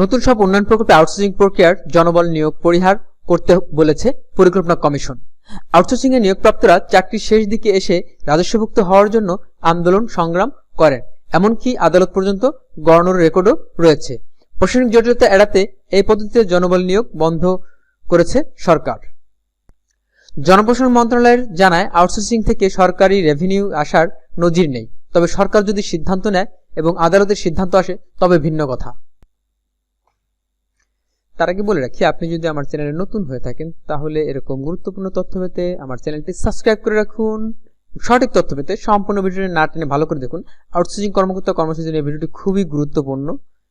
নতুন সব উন্নয়ন প্রকল্পে আউটসোর্সিং প্রক্রিয়ার জনবল নিয়োগ পরিহার করতে বলেছে পরিকল্পনা কমিশন। আউটসোর্সিং এ নিয়োগপ্রাপ্তরা চাকরির শেষ দিকে এসে রাজস্বভুক্ত হওয়ার জন্য আন্দোলন সংগ্রাম করেন, এমনকি আদালত পর্যন্ত গণনার রেকর্ডও রয়েছে। প্রশাসনিক জটিলতা এড়াতে এই পদ্ধতিতে জনবল নিয়োগ বন্ধ করেছে সরকার। জনপ্রশাসন মন্ত্রণালয়ের জানায় আউটসোর্সিং থেকে সরকারি রেভিনিউ আসার নজির নেই, তবে সরকার যদি সিদ্ধান্ত নেয় এবং আদালতের সিদ্ধান্ত আসে, তবে ভিন্ন কথা। তার আগে বলে রাখি, আপনি যদি আমার চ্যানেলে নতুন হয়ে থাকেন, তাহলে এরকম গুরুত্বপূর্ণ তথ্য পেতে আমার চ্যানেলটি সাবস্ক্রাইব করে রাখুন। সঠিক তথ্য পেতে সম্পূর্ণ ভিডিওটি না টেনে ভালো করে দেখুন। আউটসোর্সিং কর্মকর্তা কর্মসূচির এই ভিডিওটি খুবই গুরুত্বপূর্ণ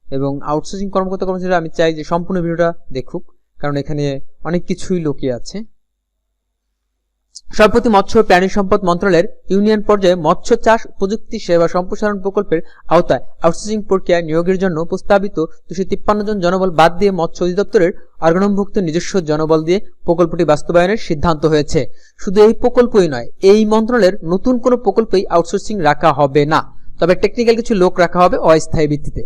এবং আউটসোর্সিং কর্মকর্তা কর্মসূচি আমি চাই যে সম্পূর্ণ ভিডিওটা দেখুক, কারণ এখানে অনেক কিছুই লোকে আছে। সম্প্রতি মৎস্য প্রাণী সম্পদ মন্ত্রণালয়ের ইউনিয়ন পর্যায়ে মৎস্য চাষ প্রযুক্তি সেবা সম্প্রসারণ প্রকল্পের আওতায় আউটসোর্সিং প্রক্রিয়া নিয়োগের জন্য প্রস্তাবিত দুশো তিপ্পান্ন জন জনবল বাদ দিয়ে মৎস্য অধিদপ্তরের অর্গানমভুক্ত নিজস্ব জনবল দিয়ে প্রকল্পটি বাস্তবায়নের সিদ্ধান্ত হয়েছে। শুধু এই প্রকল্পই নয়, এই মন্ত্রণালয়ের নতুন কোনো প্রকল্পেই আউটসোর্সিং রাখা হবে না। তবে টেকনিক্যাল কিছু লোক রাখা হবে অস্থায়ী ভিত্তিতে।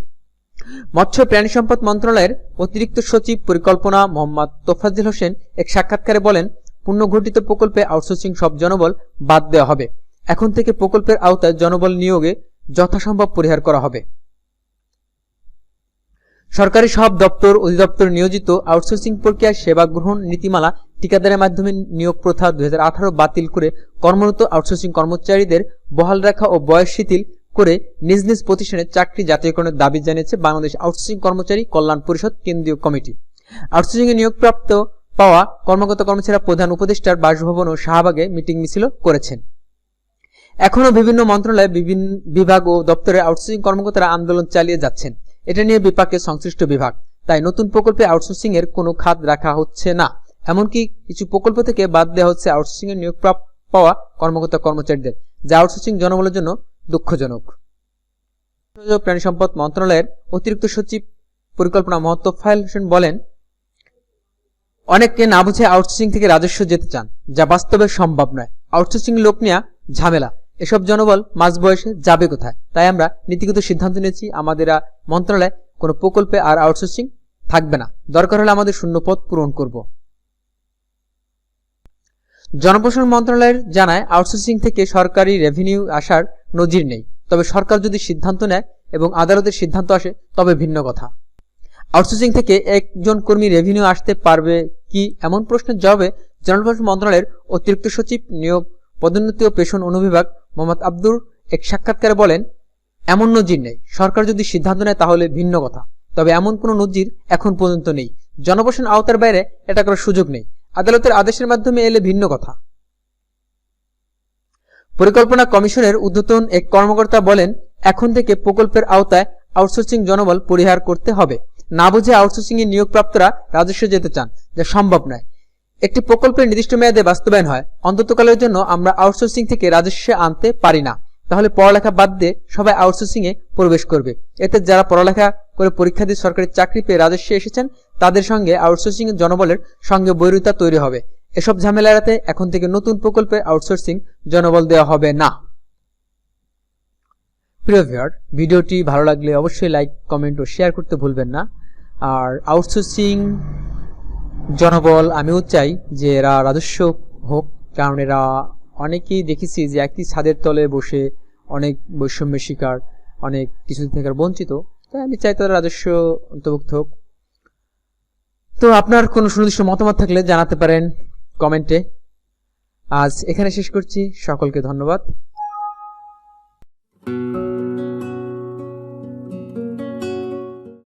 মৎস্য প্রাণী সম্পদ মন্ত্রণালয়ের অতিরিক্ত সচিব পরিকল্পনা মোহাম্মদ তোফাজ্জল হোসেন এক সাক্ষাৎকারে বলেন পুনর্গঠিত প্রকল্পে আউটসোর্সিং সব জনবল বাদ দেওয়া হবে। এখন থেকে প্রকল্পের আওতায় জনবল নিয়োগে যথাসম্ভব পরিহার করা হবে। সরকারি সব দপ্তর, অধিদপ্তর নিয়োজিত আউটসোর্সিং প্রক্রিয়ায় সেবা গ্রহণ নীতিমালা ঠিকাদারের মাধ্যমে নিয়োগ প্রথা দু হাজার আঠারো বাতিল করে কর্মরত আউটসোর্সিং কর্মচারীদের বহাল রাখা ও বয়স শিথিল করে নিজ নিজ প্রতিষ্ঠানে চাকরি জাতীয়করণের দাবি জানিয়েছে বাংলাদেশ আউটসোর্সিং কর্মচারী কল্যাণ পরিষদ কেন্দ্রীয় কমিটি। আউটসোর্সিং এ নিয়োগপ্রাপ্ত পাওয়া কর্মকর্তা কর্মচারীরা প্রধান উপদেষ্টার বাসভবন ও শাহবাগে মিটিং মিছিল করেছেন। এখনও বিভিন্ন মন্ত্রণালয়ে বিভিন্ন বিভাগ ও দপ্তরে আউটসোর্সিং কর্মকর্তারা আন্দোলন চালিয়ে যাচ্ছেন। এটা নিয়ে বিপাকে সংশ্লিষ্ট বিভাগ। তাই নতুন প্রকল্পে আউটসোর্সিং এর কোনো খাত রাখা হচ্ছে না। এমনকি কিছু প্রকল্প থেকে বাদ দেওয়া হচ্ছে আউটসোর্সিং এর নিয়োগ পাওয়া কর্মকর্তা কর্মচারীদের, যা আউটসোর্সিং জনবলের জন্য দুঃখজনক। প্রাণী সম্পদ মন্ত্রণালয়ের অতিরিক্ত সচিব পরিকল্পনা মহত্তফাইল হোসেন বলেন অনেককে না বুঝে আউটসোর্সিং থেকে রাজস্ব যেতে চান, যা বাস্তবে সম্ভব নয়। আউটসোর্সিং লোক নেওয়া ঝামেলা। এসব জনবল মাঝ বয়সে যাবে কোথায়? তাই আমরা নীতিগত সিদ্ধান্ত নিয়েছি, আমাদের মন্ত্রণালয় কোনো প্রকল্পে আর আউটসোর্সিং থাকবে না। দরকার হলে আমাদের শূন্য পদ পূরণ করব। জনপ্রশাসন মন্ত্রণালয়ের জানায় আউটসোর্সিং থেকে সরকারি রেভিনিউ আসার নজির নেই। তবে সরকার যদি সিদ্ধান্ত নেয় এবং আদালতের সিদ্ধান্ত আসে, তবে ভিন্ন কথা। আউটসোর্সিং থেকে একজন কর্মী রেভিনিউ আসতে পারবে কি এমন প্রশ্নের জবাবে জনপ্রশাসন মন্ত্রণালয়ের অতিরিক্ত সচিব নিয়োগ পদোন্নতি ও পেশন অনুবিভাগ মোহাম্মদ আব্দুর এক সাক্ষাৎকারে বলেন, এমন নজির নেই। সরকার যদি সিদ্ধান্ত নেয় তাহলে ভিন্ন কথা। তবে এমন কোনো নজির এখন পর্যন্ত নেই। জনপ্রশাসন আওতার বাইরে এটা করার সুযোগ নেই। আদালতের আদেশের মাধ্যমে এলে ভিন্ন কথা। পরিকল্পনা কমিশনের ঊর্ধ্বতন এক কর্মকর্তা বলেন, এখন থেকে প্রকল্পের আওতায় আউটসোর্সিং জনবল পরিহার করতে হবে। না বুঝে আউটসোর্সিং এ নিয়োগপ্রাপ্তরা রাজস্ব যেতে চান, যা সম্ভব নয়। একটি প্রকল্পের নির্দিষ্ট মেয়াদে বাস্তবায়ন হয়। অন্ততকালের জন্য আমরা আউটসোর্সিং থেকে রাজস্ব আনতে পারি না। তাহলে পড়ালেখা বাদ দিয়ে সবাই আউটসোর্সিং এ প্রবেশ করবে। এতে যারা পড়ালেখা করে পরীক্ষা দিয়ে সরকারি চাকরি পেয়ে রাজস্ব এসেছেন, তাদের সঙ্গে আউটসোর্সিং জনবলের সঙ্গে বৈরুতা তৈরি হবে। এসব ঝামেলা এড়াতে এখন থেকে নতুন প্রকল্পে আউটসোর্সিং জনবল দেওয়া হবে না। প্রিয় ভিউয়ার, ভিডিওটি ভালো লাগলে অবশ্যই লাইক, কমেন্ট ও শেয়ার করতে ভুলবেন না। আর আউটসোর্সিং জনবল আমিও চাই যে এরা রাজস্ব হোক, কারণ এরা অনেকেই দেখেছি যে একই ছাদের তলে বসে অনেক বৈষম্যের শিকার, অনেক কিছু থেকে বঞ্চিত। তাই আমি চাই তাদের রাজস্ব অন্তর্ভুক্ত হোক। তো আপনার কোনো সুনির্দিষ্ট মতামত থাকলে জানাতে পারেন কমেন্টে। আজ এখানে শেষ করছি। সকলকে ধন্যবাদ।